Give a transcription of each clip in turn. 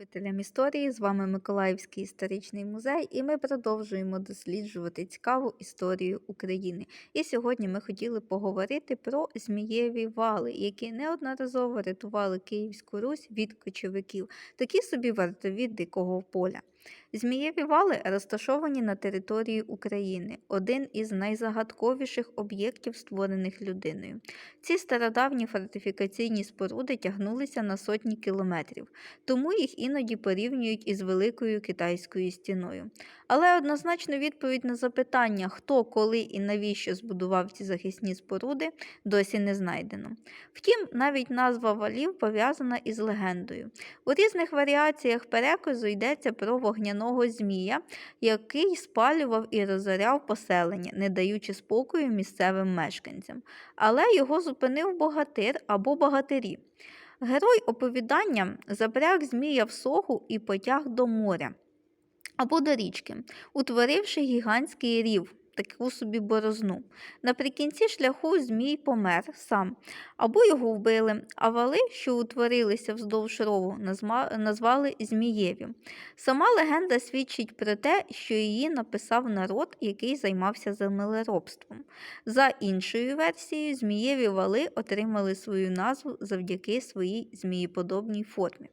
Любителям історії, з вами Миколаївський історичний музей, і ми продовжуємо досліджувати цікаву історію України. І сьогодні ми хотіли поговорити про Змієві вали, які неодноразово рятували Київську Русь від кочовиків, такі собі вартові дикого поля. Змієві вали розташовані на території України, один із найзагадковіших об'єктів, створених людиною. Ці стародавні фортифікаційні споруди тягнулися на сотні кілометрів тому їх іноді порівнюють із Великою Китайською стіною. Але однозначно відповідь на запитання, хто, коли і навіщо збудував ці захисні споруди, досі не знайдено. Втім, навіть назва валів пов'язана із легендою. У різних варіаціях переказу йдеться про вогняного змія, який спалював і розоряв поселення, не даючи спокою місцевим мешканцям. Але його зупинив богатир або богатирі. Герой оповідання запряг змія в согу і потяг до моря або до річки, утворивши гігантський рів, таку собі борозну. Наприкінці шляху змій помер сам, або його вбили, а вали, що утворилися вздовж рову, назвали Змієві. Сама легенда свідчить про те, що її написав народ, який займався землеробством. За іншою версією, змієві вали отримали свою назву завдяки своїй змієподобній формі.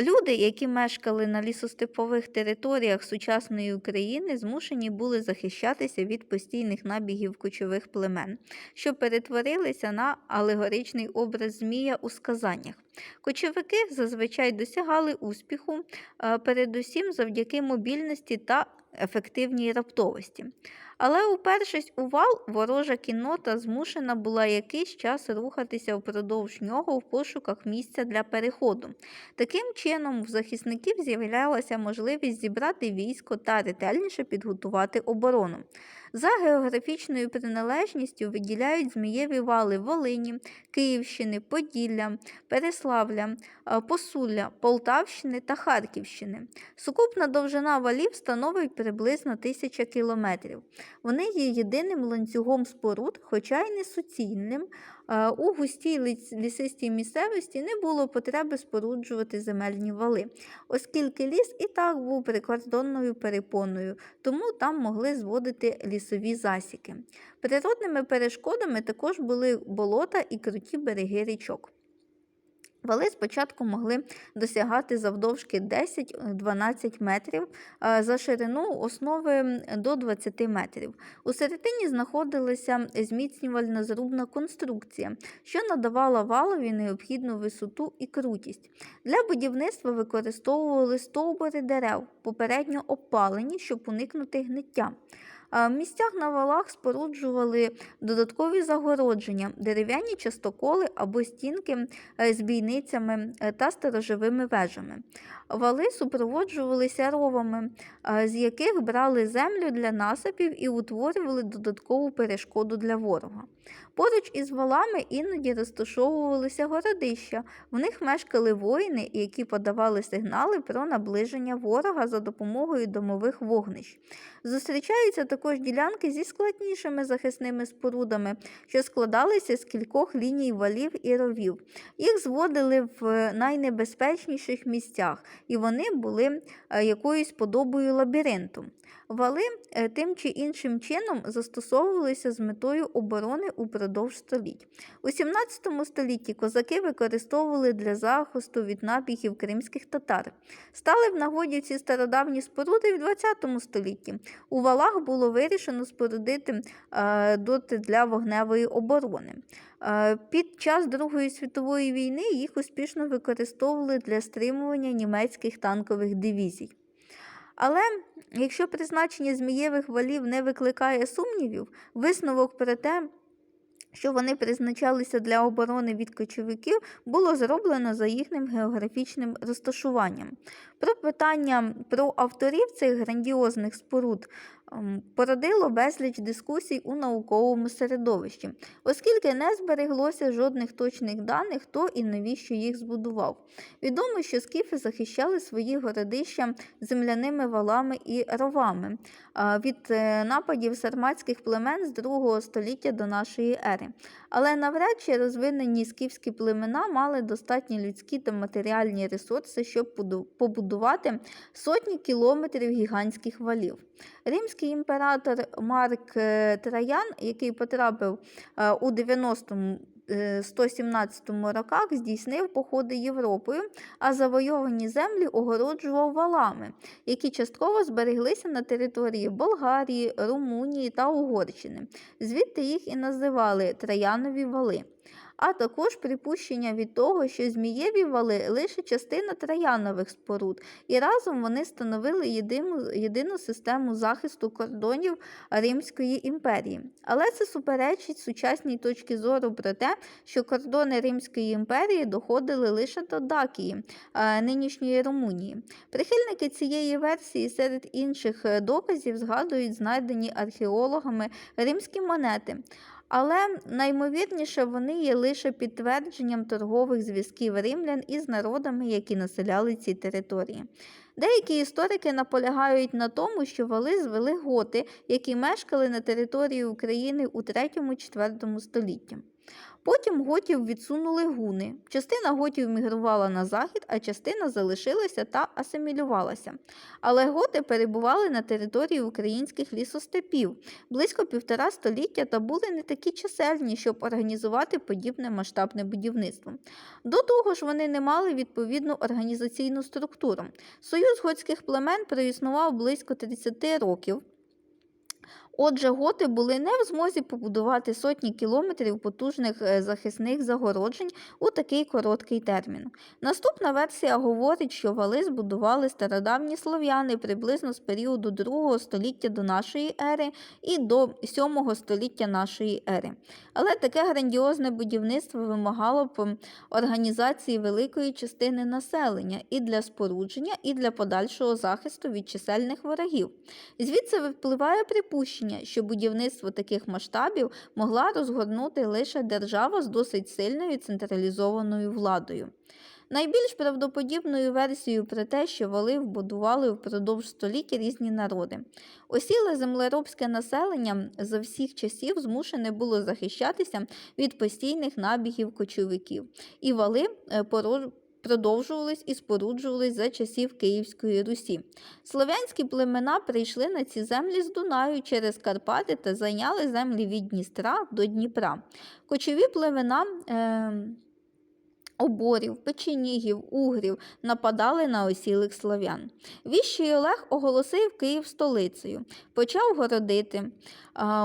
Люди, які мешкали на лісостепових територіях сучасної України, змушені були захищатися від постійних набігів кочових племен, що перетворилися на алегоричний образ змія у сказаннях. Кочовики зазвичай досягали успіху, е, передусім завдяки мобільності та ефективній раптовості. Але, упершись у вал, ворожа кіннота змушена була якийсь час рухатися впродовж нього в пошуках місця для переходу. Таким чином, в захисників з'являлася можливість зібрати військо та ретельніше підготувати оборону. За географічною приналежністю виділяють змієві вали Волині, Київщини, Поділля, Переславля, е, Посулля, Полтавщини та Харківщини. Сукупна довжина валів становить приблизно тисяча кілометрів. Вони є єдиним ланцюгом споруд, хоча й не суцільним. Е, У густій лісистій місцевості не було потреби споруджувати земельні вали, оскільки ліс і так був прикордонною перепоною, тому там могли зводити лісові засіки. Природними перешкодами також були болота і круті береги річок. Вали спочатку могли досягати завдовжки 10-12 метрів, за ширину основи до 20 метрів. У середині знаходилася зміцнювальна зрубна конструкція, що надавала валові необхідну висоту і крутість. Для будівництва використовували стовбури дерев, попередньо обпалені, щоб уникнути гниття. В місцях на валах споруджували додаткові загородження, дерев'яні частоколи або стінки е, з бійницями е, та сторожовими вежами. Вали супроводжувалися ровами, е, з яких брали землю для насипів і утворювали додаткову перешкоду для ворога. Поруч із валами іноді розташовувалися городища. В них мешкали воїни, які подавали сигнали про наближення ворога за допомогою домових вогнищ. Зустрічаються також ділянки зі складнішими захисними спорудами, що складалися з кількох ліній валів і ровів. Їх зводили в найнебезпечніших місцях, і вони були е, якоюсь подобою лабіринту. Вали е, тим чи іншим чином застосовувалися з метою оборони упродовж століть. У 17 столітті козаки використовували для захисту від набігів кримських татар. Стали в нагоді ці стародавні споруди в 20 столітті. У валах було вирішено спорудити е, доти для вогневої оборони. Е, Під час Другої світової війни їх успішно використовували для стримування німецьких танкових дивізій. Але якщо призначення змієвих валів не викликає сумнівів, висновок про те, що вони призначалися для оборони від кочовиків, було зроблено за їхнім географічним розташуванням. Про питання про авторів цих грандіозних споруд породило безліч дискусій у науковому середовищі, оскільки не збереглося жодних точних даних, хто і навіщо їх збудував. Відомо, що скіфи захищали свої городища земляними валами і ровами від е, нападів сарматських племен з 2 століття до нашої ери. Але навряд чи розвинені скіфські племена мали достатні людські та матеріальні ресурси, щоб побудувати сотні кілометрів гігантських валів. Римський імператор Марк е, Траян, який потрапив е, у 90-му е, 117 роках здійснив походи Європою, а завойовані землі огороджував валами, які частково збереглися на території Болгарії, Румунії та Угорщини. Звідти їх і називали Траянові вали. А також припущення від того, що Змієві вали лише частина Траянових споруд, і разом вони становили єдину, єдину систему захисту кордонів Римської імперії. Але це суперечить сучасній точці зору про те, що кордони Римської імперії доходили лише до Дакії, е, нинішньої Румунії. Прихильники цієї версії серед інших е, доказів згадують знайдені археологами римські монети. Але наймовірніше вони є лише підтвердженням торгових зв'язків римлян із народами, які населяли ці території. Деякі історики наполягають на тому, що вали звели готи, які мешкали на території України у 3-4 столітті. Потім готів відсунули гуни. Частина готів мігрувала на захід, а частина залишилася та асимілювалася. Але готи перебували на території українських лісостепів близько півтора століття та були не такі чисельні, щоб організувати подібне масштабне будівництво. До того ж, вони не мали відповідну організаційну структуру. Союз готських племен проіснував близько 30 років. Отже, готи були не в змозі побудувати сотні кілометрів потужних е, захисних загороджень у такий короткий термін. Наступна версія говорить, що вали збудували стародавні слов'яни приблизно з періоду 2 століття до нашої ери і до 7 століття нашої ери. Але таке грандіозне будівництво вимагало б організації великої частини населення і для спорудження, і для подальшого захисту від чисельних ворогів. Звідси випливає припущення, що будівництво таких масштабів могла розгорнути лише держава з досить сильною централізованою владою. Найбільш правдоподібною версією про те, що вали вбудували впродовж століття різні народи. Осіле землеробське населення за всіх часів змушене було захищатися від постійних набігів кочовиків, і вали е, продовжувались і споруджувались за часів Київської Русі. Слов'янські племена прийшли на ці землі з Дунаю через Карпати та зайняли землі від Дністра до Дніпра. Кочові племена. Е- Оборів, печенігів, угрів нападали на осілих слов'ян. Віщий Олег оголосив Київ столицею, почав городити.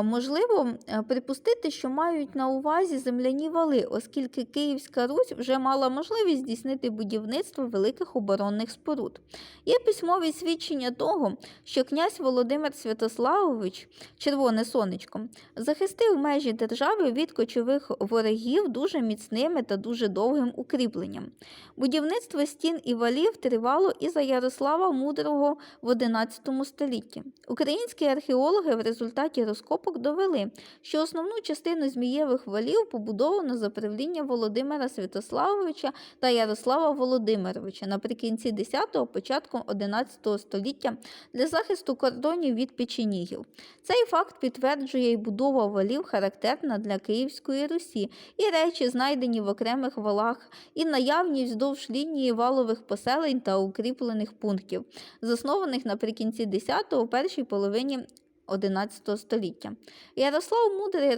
Можливо, припустити, що мають на увазі земляні вали, оскільки Київська Русь вже мала можливість здійснити будівництво великих оборонних споруд. Є письмові свідчення того, що князь Володимир Святославович, червоне сонечко, захистив межі держави від кочових ворогів дуже міцними та дуже довгим укріпленням. Будівництво стін і валів тривало і за Ярослава Мудрого в XI столітті. Українські археологи в результаті розкопок довели, що основну частину змієвих валів побудовано за правління Володимира Святославовича та Ярослава Володимировича наприкінці 10-го, початком 11 століття для захисту кордонів від печенігів. Цей факт підтверджує і будова валів характерна для Київської Русі, і речі, знайдені в окремих валах, і наявність вздовж лінії валових поселень та укріплених пунктів, заснованих наприкінці 10-го, першій половині 11 століття. Ярослав Мудрий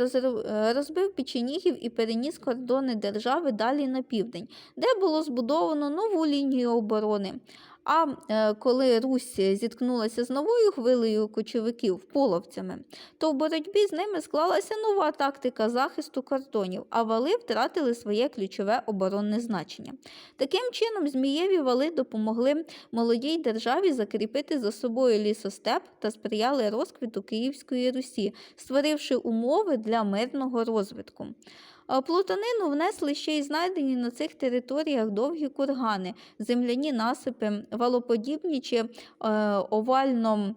розбив печенігів і переніс кордони держави далі на південь, де було збудовано нову лінію оборони. А е, коли Русь зіткнулася з новою хвилею кочовиків половцями, то в боротьбі з ними склалася нова тактика захисту кордонів, а вали втратили своє ключове оборонне значення. Таким чином, Змієві вали допомогли молодій державі закріпити за собою лісостеп та сприяли розквіту Київської Русі, створивши умови для мирного розвитку. Плутанину внесли ще й знайдені на цих територіях довгі кургани, земляні насипи, валоподібні чи е, овально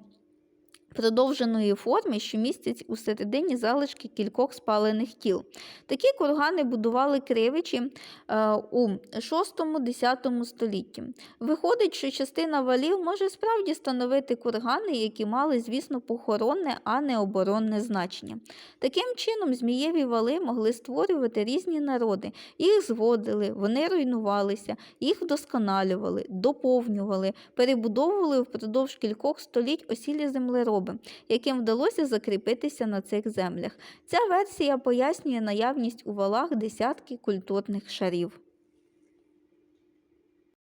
продовженої форми, що містять у середині залишки кількох спалених тіл. Такі кургани будували кривичі е, у 6-10 столітті. Виходить, що частина валів може справді становити кургани, які мали, звісно, похоронне, а не оборонне значення. Таким чином, змієві вали могли створювати різні народи, їх зводили, вони руйнувалися, їх вдосконалювали, доповнювали, перебудовували впродовж кількох століть осілі землероби, яким вдалося закріпитися на цих землях. Ця версія пояснює наявність у валах десятки культурних шарів.